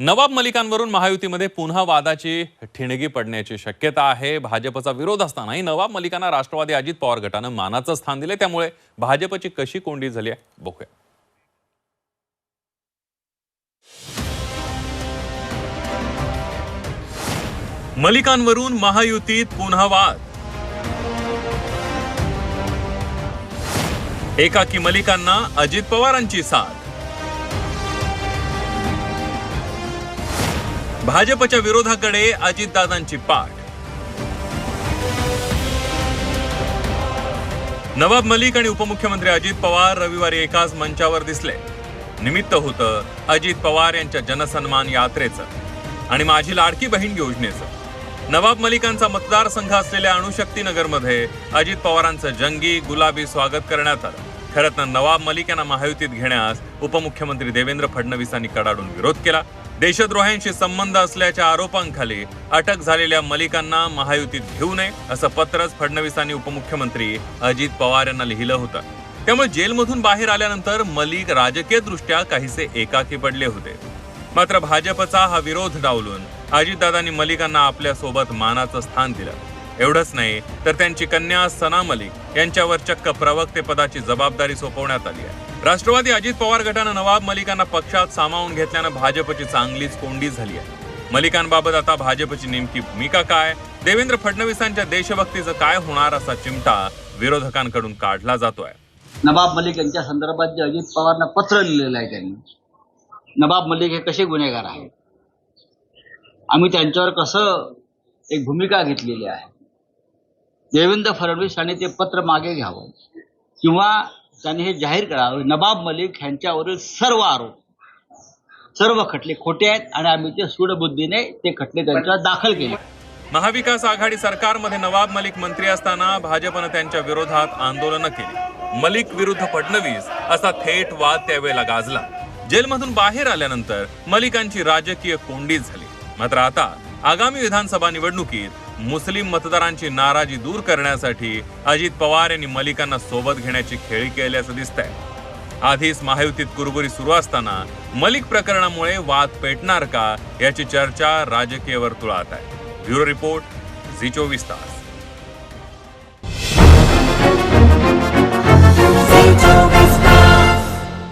नवाब मलिकांवरून महायुतीमध्ये पुन्हा वादाची ठिणगी पडण्याची शक्यता आहे. भाजपचा विरोध असतानाही नवाब मलिकांना राष्ट्रवादी अजित पवार गटानं मानाचं स्थान दिले त्यामुळे भाजपची कशी कोंडी झाली आहे बघूया. मलिकांवरून महायुतीत पुन्हा वाद. एकाकी मलिकांना अजित पवारांची साथ. भाजपच्या विरोधाकडे अजितदादांची पाठ. नवाब मलिक आणि उपमुख्यमंत्री अजित पवार रविवारी एकाच मंचावर दिसले. निमित्त होतं अजित पवार यांच्या जनसन्मान यात्रेचं आणि माझी लाडकी बहीण योजनेचं. नवाब मलिकांचा मतदारसंघ असलेल्या अणुशक्तीनगरमध्ये अजित पवारांचं जंगी गुलाबी स्वागत करण्यात आलं. खरं तर नवाब मलिक यांना महायुतीत घेण्यास उपमुख्यमंत्री देवेंद्र फडणवीसांनी कडाडून विरोध केला. देशद्रोह्यांशी संबंध असल्याच्या आरोपांखाली अटक झालेल्या मलिकांना महायुतीत घेऊ नये असं पत्रच फडणवीसांनी उपमुख्यमंत्री अजित पवार यांना लिहिलं होतं. त्यामुळे जेलमधून बाहेर आल्यानंतर मलिक राजकीय दृष्ट्या काहीसे एकाकी पडले होते. मात्र भाजपचा हा विरोध डावलून अजितदादांनी मलिकांना आपल्यासोबत मानाचं स्थान दिलं. एवढंच नाही तर त्यांची कन्या सना मलिक यांच्यावर चक्क प्रवक्ते पदाची जबाबदारी सोपवण्यात आली आहे. राष्ट्रवादी अजित पवार गटानं नवाब मलिकांना पक्षात सामावून घेतल्यानं भाजपची चांगलीच कोंडी झाली आहे. मलिकांबाबत आता भाजपची नेमकी भूमिका काय? देवेंद्र फडणवीसांच्या देशभक्तीचं काय होणार असा चिमटा विरोधकांकडून काढला जातोय. नवाब मलिक यांच्या संदर्भात जे अजित पवारनं पत्र लिहिलेलं आहे त्यांनी नवाब मलिक हे कसे गुन्हेगार आहेत? आम्ही त्यांच्यावर कसं एक भूमिका घेतलेली आहे? देवेंद्र फडणवीस यांनी ते पत्र मागे घ्यावं किंवा त्यांनी हे जाहीर करावं. नबाब मलिक यांच्यावरील सर्व आरोप. सर्व खटले खोटे आहेत आणि आम्ही ते सूडबुद्धीने ते खटले त्यांच्यावर दाखल केले. महाविकास आघाडी सरकारमध्ये नवाब मलिक मंत्री असताना भाजपनं त्यांच्या विरोधात आंदोलनं केली. मलिक विरुद्ध फडणवीस असा थेट वाद त्यावेळेला गाजला. जेलमधून बाहेर आल्यानंतर मलिकांची राजकीय कोंडी झाली. मात्र आता आगामी विधानसभा निवडणुकीत मुस्लिम मतदारांची नाराजी दूर करण्यासाठी अजित पवार यांनी मलिकांना सोबत घेण्याची खेळी केल्याचं दिसतंय. आधीच महायुतीत कुरबुरी सुरू असताना मलिक प्रकरणामुळे वाद पेटणार का याची चर्चा राजकीय वर्तुळात आहे. ब्युरो रिपोर्ट झी चोवीस तास.